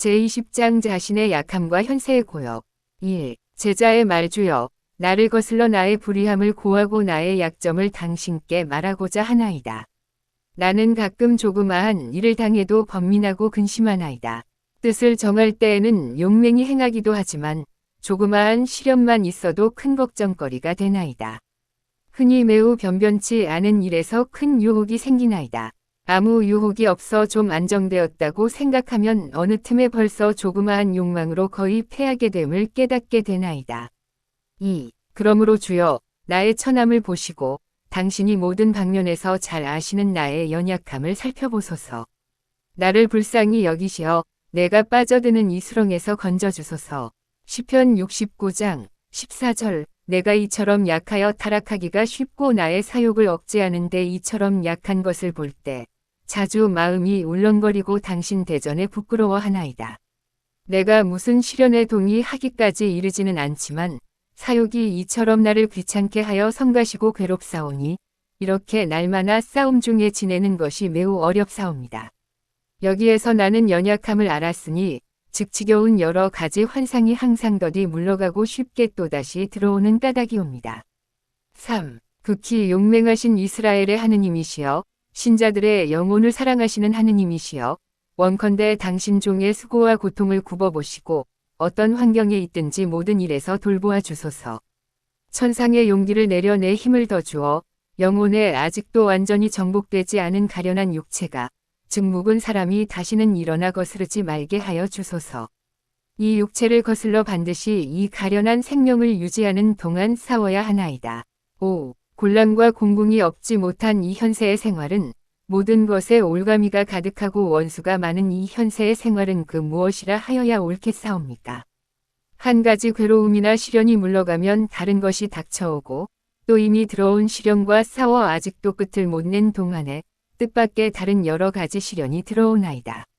제20장 자신의 약함과 현세의 고역. 1. 제자의 말주여. 나를 거슬러 나의 불의함을 고하고 나의 약점을 당신께 말하고자 하나이다. 나는 가끔 조그마한 일을 당해도 번민하고 근심하나이다. 뜻을 정할 때에는 용맹히 행하기도 하지만 조그마한 시련만 있어도 큰 걱정거리가 되나이다. 흔히 매우 변변치 않은 일에서 큰 유혹이 생기나이다. 아무 유혹이 없어 좀 안정되었다고 생각하면 어느 틈에 벌써 조그마한 욕망으로 거의 패하게 됨을 깨닫게 되나이다. 2. 그러므로 주여 나의 처남을 보시고 당신이 모든 방면에서 잘 아시는 나의 연약함을 살펴보소서. 나를 불쌍히 여기시어 내가 빠져드는 이 수렁에서 건져주소서. 시편 69장 14절 내가 이처럼 약하여 타락하기가 쉽고 나의 사욕을 억제하는데 이처럼 약한 것을 볼 때 자주 마음이 울렁거리고 당신 대전에 부끄러워하나이다. 내가 무슨 시련에 동의하기까지 이르지는 않지만 사욕이 이처럼 나를 귀찮게 하여 성가시고 괴롭사오니 이렇게 날마다 싸움 중에 지내는 것이 매우 어렵사옵니다. 여기에서 나는 연약함을 알았으니 즉 지겨운 여러 가지 환상이 항상 더디 물러가고 쉽게 또다시 들어오는 까닭이 옵니다. 3. 극히 용맹하신 이스라엘의 하느님이시여 신자들의 영혼을 사랑하시는 하느님이시여 원컨대 당신 종의 수고와 고통을 굽어보시고 어떤 환경에 있든지 모든 일에서 돌보아 주소서. 천상의 용기를 내려 내 힘을 더 주어 영혼에 아직도 완전히 정복되지 않은 가련한 육체가 즉 묵은 사람이 다시는 일어나 거스르지 말게 하여 주소서. 이 육체를 거슬러 반드시 이 가련한 생명을 유지하는 동안 싸워야 하나이다. 5. 곤란과 공궁이 없지 못한 이 현세의 생활은 모든 것에 올가미가 가득하고 원수가 많은 이 현세의 생활은 그 무엇이라 하여야 옳겠사옵니까? 한 가지 괴로움이나 시련이 물러가면 다른 것이 닥쳐오고 또 이미 들어온 시련과 싸워 아직도 끝을 못 낸 동안에 뜻밖의 다른 여러 가지 시련이 들어오나이다.